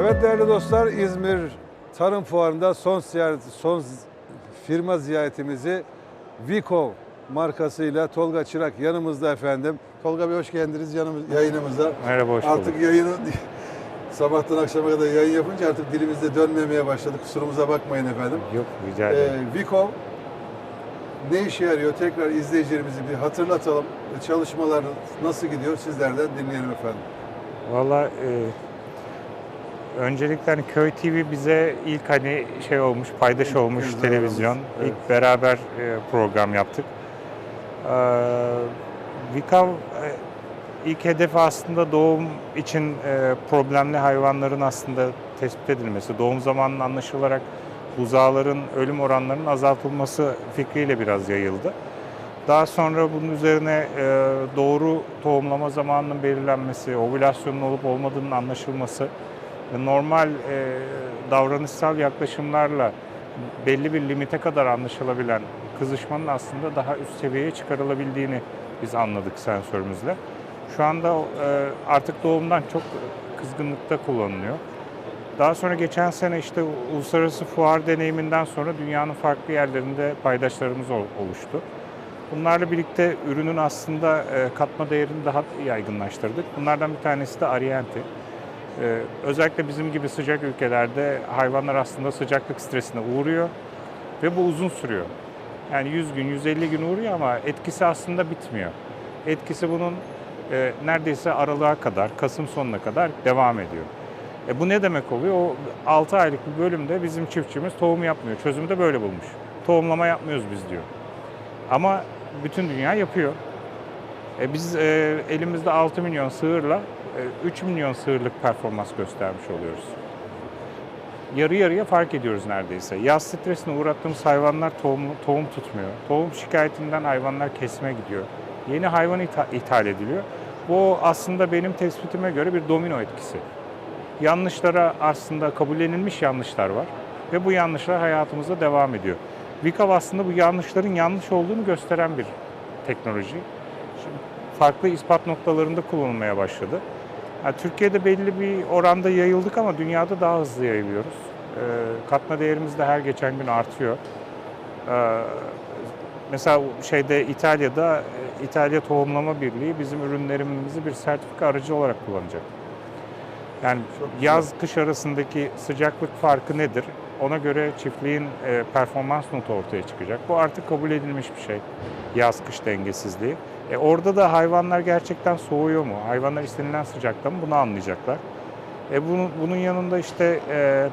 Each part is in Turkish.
Evet değerli dostlar İzmir Tarım Fuarı'nda son ziyaret, son firma ziyaretimizi Vico markasıyla Tolga Çırak yanımızda efendim. Tolga Bey hoş geldiniz yanımız, yayınımıza. Merhaba, hoş Artık bulduk. yayını sabahtan akşama kadar yayın yapınca artık dilimizde dönmemeye başladı. Kusurumuza bakmayın efendim. Yok, rica ederim. Ee, Vico ne işe yarıyor? Tekrar izleyicilerimizi bir hatırlatalım. Çalışmalar nasıl gidiyor? Sizlerden dinleyelim efendim. Valla e, öncelikle hani Köy TV bize ilk hani şey olmuş, paydaş İlk olmuş televizyon. evet. İlk beraber e, program yaptık. E, Vikav e, ilk hedefi aslında doğum için e, problemli hayvanların aslında tespit edilmesi. Doğum zamanının anlaşılarak buzağların ölüm oranlarının azaltılması fikriyle biraz yayıldı. Daha sonra bunun üzerine doğru tohumlama zamanının belirlenmesi, ovülasyonun olup olmadığının anlaşılması normal e, davranışsal yaklaşımlarla belli bir limite kadar anlaşılabilen kızışmanın aslında daha üst seviyeye çıkarılabildiğini biz anladık sensörümüzle. Şu anda e, artık doğumdan çok kızgınlıkta kullanılıyor. Daha sonra geçen sene işte uluslararası fuar deneyiminden sonra dünyanın farklı yerlerinde paydaşlarımız ol- oluştu. Bunlarla birlikte ürünün aslında e, katma değerini daha yaygınlaştırdık. Bunlardan bir tanesi de Arienti. E, Özellikle bizim gibi sıcak ülkelerde hayvanlar aslında sıcaklık stresine uğruyor ve bu uzun sürüyor. Yani 100 gün, 150 gün uğruyor ama etkisi aslında bitmiyor. Etkisi bunun e, neredeyse aralığa kadar, Kasım sonuna kadar devam ediyor. E bu ne demek oluyor? O 6 aylık bir bölümde bizim çiftçimiz tohum yapmıyor. Çözümü de böyle bulmuş. Tohumlama yapmıyoruz biz diyor. Ama bütün dünya yapıyor. E biz e, elimizde 6 milyon sığırla e, 3 milyon sığırlık performans göstermiş oluyoruz. Yarı yarıya fark ediyoruz neredeyse. Yaz stresine uğrattığımız hayvanlar tohum, tohum tutmuyor. Tohum şikayetinden hayvanlar kesime gidiyor. Yeni hayvan itha- ithal ediliyor. Bu aslında benim tespitime göre bir domino etkisi. Yanlışlara aslında kabullenilmiş yanlışlar var ve bu yanlışlar hayatımızda devam ediyor. Vikav aslında bu yanlışların yanlış olduğunu gösteren bir teknoloji. Farklı ispat noktalarında kullanılmaya başladı. Yani Türkiye'de belli bir oranda yayıldık ama dünyada daha hızlı yayılıyoruz. Ee, katma değerimiz de her geçen gün artıyor. Ee, mesela şeyde İtalya'da e, İtalya Tohumlama Birliği bizim ürünlerimizi bir sertifika aracı olarak kullanacak. Yani Çok güzel. yaz kış arasındaki sıcaklık farkı nedir? Ona göre çiftliğin e, performans notu ortaya çıkacak. Bu artık kabul edilmiş bir şey. Yaz kış dengesizliği. E, orada da hayvanlar gerçekten soğuyor mu? Hayvanlar istenilen sıcakta mı? Bunu anlayacaklar. E, bunun, bunun yanında işte e,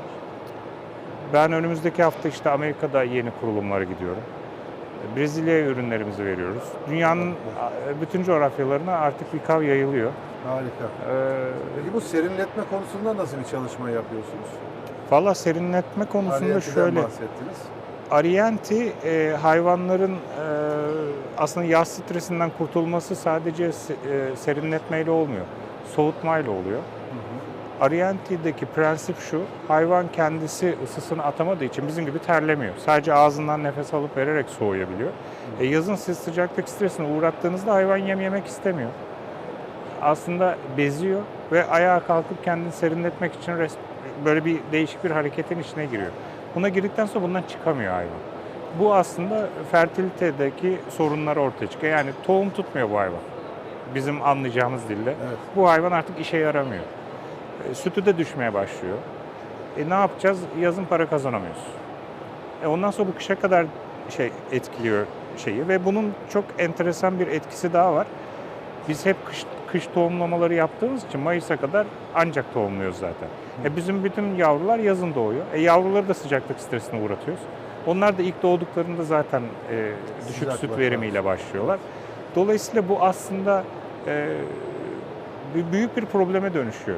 ben önümüzdeki hafta işte Amerika'da yeni kurulumlara gidiyorum. E, Brezilya'ya ürünlerimizi veriyoruz. Dünyanın e, bütün coğrafyalarına artık bir kav yayılıyor. Harika. E, Peki bu serinletme konusunda nasıl bir çalışma yapıyorsunuz? Valla serinletme konusunda Arienti'den şöyle. bahsettiniz. Arienti e, hayvanların e, aslında yaz stresinden kurtulması sadece e, serinletmeyle olmuyor. Soğutmayla oluyor. Arienti'deki prensip şu, hayvan kendisi ısısını atamadığı için bizim gibi terlemiyor. Sadece ağzından nefes alıp vererek soğuyabiliyor. E, yazın siz sıcaklık stresine uğrattığınızda hayvan yem yemek istemiyor. Aslında beziyor ve ayağa kalkıp kendini serinletmek için böyle bir değişik bir hareketin içine giriyor. Buna girdikten sonra bundan çıkamıyor hayvan. Bu aslında fertilitedeki sorunlar ortaya çıkıyor. Yani tohum tutmuyor bu hayvan. Bizim anlayacağımız dille. Evet. Bu hayvan artık işe yaramıyor. E, sütü de düşmeye başlıyor. E, ne yapacağız? Yazın para kazanamıyoruz. E, ondan sonra bu kışa kadar şey etkiliyor şeyi ve bunun çok enteresan bir etkisi daha var. Biz hep kış, kış tohumlamaları yaptığımız için Mayıs'a kadar ancak tohumluyoruz zaten. E, bizim bütün yavrular yazın doğuyor. E, yavruları da sıcaklık stresine uğratıyoruz. Onlar da ilk doğduklarında zaten e, düşük Sıcak süt verimiyle başlıyorlar. Dolayısıyla bu aslında e, büyük bir probleme dönüşüyor.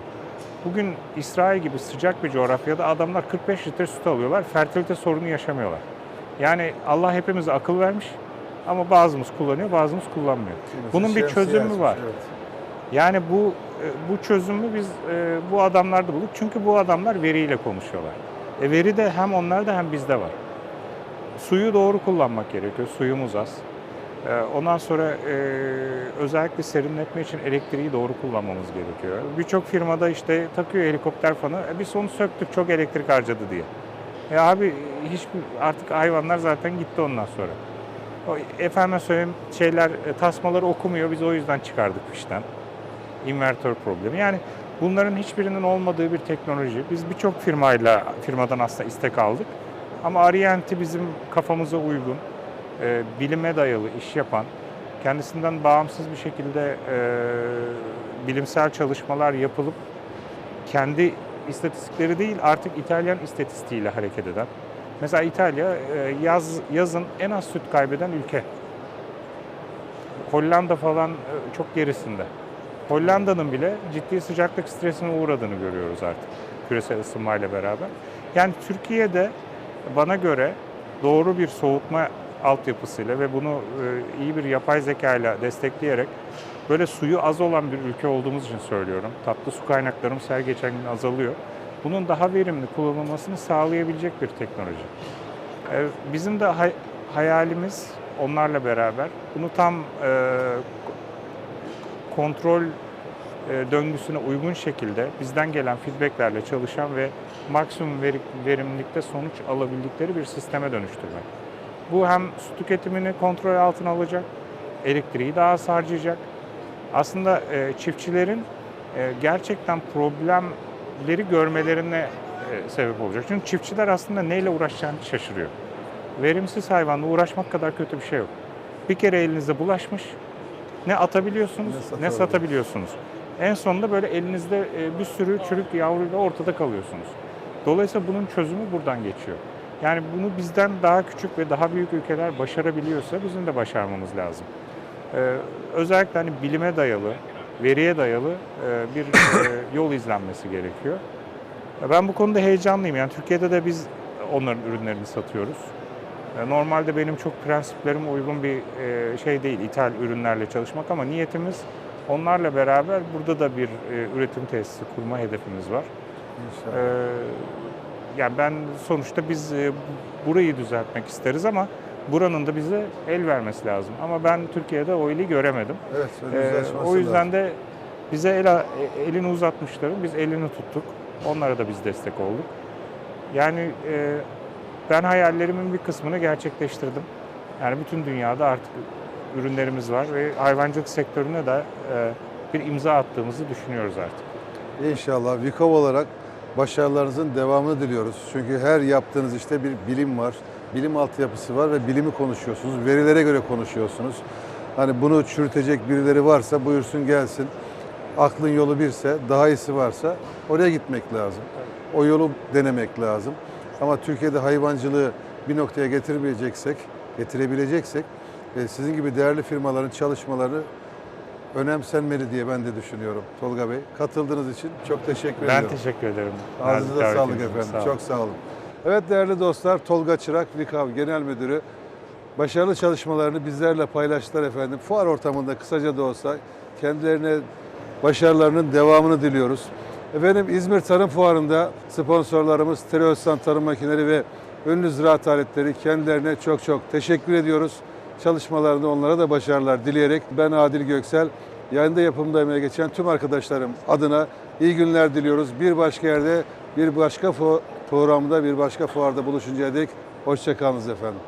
Bugün İsrail gibi sıcak bir coğrafyada adamlar 45 litre süt alıyorlar, fertilite sorunu yaşamıyorlar. Yani Allah hepimize akıl vermiş ama bazımız kullanıyor, bazımız kullanmıyor. Bunun bir çözümü var. Evet. Yani bu e, bu çözümü biz e, bu adamlarda bulduk. Çünkü bu adamlar veriyle konuşuyorlar. E, veri de hem onlarda hem bizde var. Suyu doğru kullanmak gerekiyor. Suyumuz az. Ee, Ondan sonra e, özellikle serinletme için elektriği doğru kullanmamız gerekiyor. Birçok firmada işte takıyor helikopter fanı, e, biz onu söktük çok elektrik harcadı diye. E abi hiçbir artık hayvanlar zaten gitti ondan sonra. O, efendim söyleyeyim şeyler e, tasmaları okumuyor biz o yüzden çıkardık fişten. İnvertör problemi. Yani bunların hiçbirinin olmadığı bir teknoloji. Biz birçok firmayla firmadan aslında istek aldık. Ama Arient'i bizim kafamıza uygun, e, bilime dayalı iş yapan, kendisinden bağımsız bir şekilde e, bilimsel çalışmalar yapılıp kendi istatistikleri değil artık İtalyan istatistiğiyle hareket eden. Mesela İtalya e, yaz yazın en az süt kaybeden ülke. Hollanda falan e, çok gerisinde. Hollanda'nın bile ciddi sıcaklık stresine uğradığını görüyoruz artık küresel ısınmayla beraber. Yani Türkiye'de bana göre doğru bir soğutma altyapısıyla ve bunu e, iyi bir yapay zeka ile destekleyerek böyle suyu az olan bir ülke olduğumuz için söylüyorum. Tatlı su kaynaklarımız her geçen gün azalıyor. Bunun daha verimli kullanılmasını sağlayabilecek bir teknoloji. E, Bizim de hay- hayalimiz onlarla beraber bunu tam e, kontrol döngüsüne uygun şekilde bizden gelen feedbacklerle çalışan ve maksimum veri- verimlilikte sonuç alabildikleri bir sisteme dönüştürmek. Bu hem su tüketimini kontrol altına alacak, elektriği daha az harcayacak. Aslında e, çiftçilerin e, gerçekten problemleri görmelerine e, sebep olacak. Çünkü çiftçiler aslında neyle uğraşacağını şaşırıyor. Verimsiz hayvanla uğraşmak kadar kötü bir şey yok. Bir kere elinize bulaşmış, ne atabiliyorsunuz Ne ne, satabiliyorsunuz. En sonunda böyle elinizde bir sürü çürük yavruyla ortada kalıyorsunuz. Dolayısıyla bunun çözümü buradan geçiyor. Yani bunu bizden daha küçük ve daha büyük ülkeler başarabiliyorsa bizim de başarmamız lazım. Ee, özellikle hani bilime dayalı, veriye dayalı e, bir e, yol izlenmesi gerekiyor. Ben bu konuda heyecanlıyım. Yani Türkiye'de de biz onların ürünlerini satıyoruz. E, Normalde benim çok prensiplerime uygun bir e, şey değil ithal ürünlerle çalışmak ama niyetimiz onlarla beraber burada da bir e, üretim tesisi kurma hedefimiz var. İnşallah. Ee, yani ben sonuçta biz e, burayı düzeltmek isteriz ama buranın da bize el vermesi lazım. Ama ben Türkiye'de o eli göremedim. evet, Ee, o yüzden lazım. de bize el, e, elini uzatmışların biz elini tuttuk. Onlara da biz destek olduk. Yani e, ben hayallerimin bir kısmını gerçekleştirdim. Yani bütün dünyada artık ürünlerimiz var ve hayvancılık sektörüne de e, bir imza attığımızı düşünüyoruz artık. İnşallah Vikov olarak başarılarınızın devamını diliyoruz. Çünkü her yaptığınız işte bir bilim var, bilim altyapısı var ve bilimi konuşuyorsunuz, verilere göre konuşuyorsunuz. Hani bunu çürütecek birileri varsa buyursun gelsin. Aklın yolu birse, daha iyisi varsa oraya gitmek lazım. O yolu denemek lazım. Ama Türkiye'de hayvancılığı bir noktaya getirmeyeceksek, getirebileceksek e, sizin gibi değerli firmaların çalışmalarını önemsenmeli diye ben de düşünüyorum Tolga Bey. Katıldığınız için çok teşekkür Ben ediyorum. teşekkür ederim. Ağzınıza sağlık efendim. Sağ olun. Çok sağ olun. Evet değerli dostlar Tolga Çırak, Vikav Genel Müdürü başarılı çalışmalarını bizlerle paylaştılar efendim. Fuar ortamında kısaca da olsa kendilerine başarılarının devamını diliyoruz. Efendim İzmir Tarım Fuarı'nda sponsorlarımız Tereostan Tarım Makineleri ve Ünlü Ziraat Aletleri kendilerine çok çok teşekkür ediyoruz. Çalışmalarında onlara da başarılar dileyerek ben Adil Göksel, yayında yapımda emeğe geçen tüm arkadaşlarım adına iyi günler diliyoruz. Bir başka yerde, bir başka programda, bir başka fuarda buluşuncaya dek hoşçakalınız efendim.